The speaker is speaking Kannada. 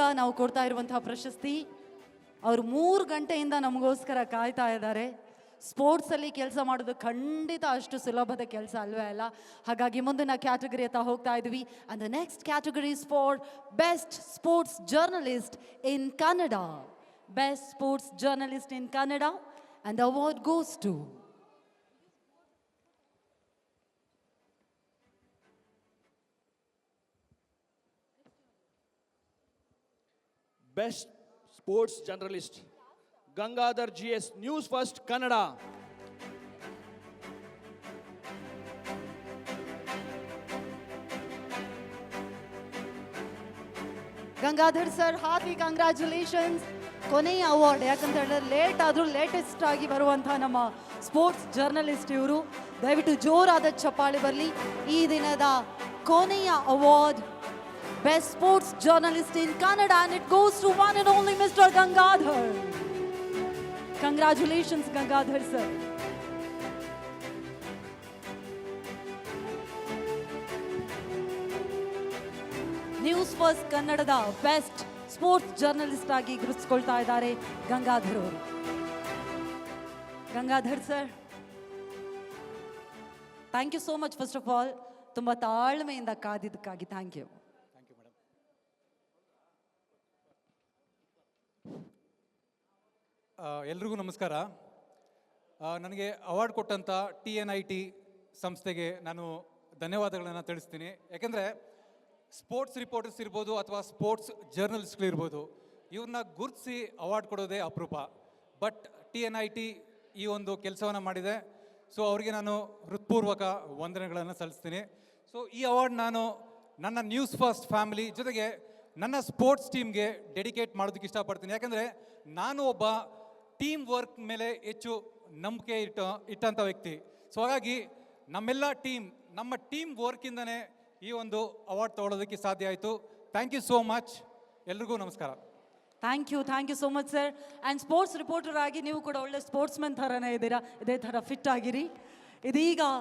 ನಾವು ಕೊಡ್ತಾ ಇರುವಂತಹ ಪ್ರಶಸ್ತಿ. ಅವರು ಮೂರು ಗಂಟೆಯಿಂದ ನಮಗೋಸ್ಕರ ಕಾಯ್ತಾ ಇದ್ದಾರೆ. ಸ್ಪೋರ್ಟ್ಸಲ್ಲಿ ಕೆಲಸ ಮಾಡೋದು ಖಂಡಿತ ಅಷ್ಟು ಸುಲಭದ ಕೆಲಸ ಅಲ್ವೇ ಅಲ್ಲ. ಹಾಗಾಗಿ ಮುಂದಿನ ಕ್ಯಾಟಗರಿ ಅಂತ ಹೋಗ್ತಾ ಇದ್ವಿ. And the next category for best sports journalist in Kannada best sports journalist in Kannada and award goes to best sports journalist Gangadhar G S news first Kannada Gangadhar sir hockey congratulations ಕೊನೆಯ ಅವಾರ್ಡ್ ಯಾಕಂತ ಹೇಳಿದ್ರೆ ಲೇಟ್ ಆದರೂ ಲೇಟೆಸ್ಟ್ ಆಗಿ ಬರುವಂತಹ ನಮ್ಮ ಸ್ಪೋರ್ಟ್ಸ್ ಜರ್ನಲಿಸ್ಟ್ ಇವರು. ದಯವಿಟ್ಟು ಜೋರಾದ ಚಪ್ಪಾಳೆ ಬರಲಿ. ಈ ದಿನದ ಕೊನೆಯ award best sports journalist in Kannada and it goes to one and only mister Gangadhar congratulations Gangadhar sir news first ಕನ್ನಡದ ಬೆಸ್ಟ್ ಸ್ಪೋರ್ಟ್ಸ್ ಜರ್ನಲಿಸ್ಟ್ ಆಗಿ ಗುರುತಿಸ್ಕೊಳ್ತಾ ಇದ್ದಾರೆ ಗಂಗಾಧರ್ ಅವರು. Gangadhar sir thank you so much first of all ತುಂಬ ತಾಳ್ಮೆಯಿಂದ ಕಾದಿದ್ದಕ್ಕಾಗಿ ಥ್ಯಾಂಕ್ ಯು ಎಲ್ರಿಗೂ ನಮಸ್ಕಾರ. ನನಗೆ ಅವಾರ್ಡ್ ಕೊಟ್ಟಂಥ ಟಿ ಎನ್ ಐ ಟಿ ಸಂಸ್ಥೆಗೆ ನಾನು ಧನ್ಯವಾದಗಳನ್ನು ತಿಳಿಸ್ತೀನಿ. ಯಾಕೆಂದರೆ ಸ್ಪೋರ್ಟ್ಸ್ ರಿಪೋರ್ಟರ್ಸ್ ಇರ್ಬೋದು ಅಥವಾ ಸ್ಪೋರ್ಟ್ಸ್ ಜರ್ನಲಿಸ್ಟ್ಗಳಿರ್ಬೋದು ಇವ್ರನ್ನ ಗುರುತಿಸಿ ಅವಾರ್ಡ್ ಕೊಡೋದೇ ಅಪರೂಪ. But T N I T ಈ ಒಂದು ಕೆಲಸವನ್ನು ಮಾಡಿದೆ. ಸೊ ಅವರಿಗೆ ನಾನು ಹೃತ್ಪೂರ್ವಕ ವಂದನೆಗಳನ್ನು ಸಲ್ಲಿಸ್ತೀನಿ. ಸೊ ಈ ಅವಾರ್ಡ್ ನಾನು ನನ್ನ ನ್ಯೂಸ್ ಫಸ್ಟ್ ಫ್ಯಾಮಿಲಿ ಜೊತೆಗೆ ನನ್ನ ಸ್ಪೋರ್ಟ್ಸ್ ಟೀಮ್ಗೆ ಡೆಡಿಕೇಟ್ ಮಾಡೋದಕ್ಕೆ ಇಷ್ಟಪಡ್ತೀನಿ. ಯಾಕೆಂದರೆ ನಾನು ಒಬ್ಬ ಟೀಮ್ ವರ್ಕ್ ಮೇಲೆ ಹೆಚ್ಚು ನಂಬಿಕೆ ಇಟ್ಟ ಇಟ್ಟಂಥ ವ್ಯಕ್ತಿ. ಸೊ ಹಾಗಾಗಿ ನಮ್ಮೆಲ್ಲ ಟೀಮ್ ನಮ್ಮ ಟೀಮ್ ವರ್ಕಿಂದನೇ ಈ ಒಂದು ಅವಾರ್ಡ್ ತಗೊಳ್ಳೋದಕ್ಕೆ ಸಾಧ್ಯ ಆಯಿತು. ಥ್ಯಾಂಕ್ ಯು ಸೋ ಮಚ್ ಎಲ್ರಿಗೂ ನಮಸ್ಕಾರ. Thank you thank you so much sir and sports reporter ಆಗಿ ನೀವು ಕೂಡ ಒಳ್ಳೆ ಸ್ಪೋರ್ಟ್ಸ್ ಮ್ಯಾನ್ ಥರನೇ ಇದ್ದೀರಾ, ಇದೇ ಥರ ಫಿಟ್ ಆಗಿರಿ. ಇದೀಗ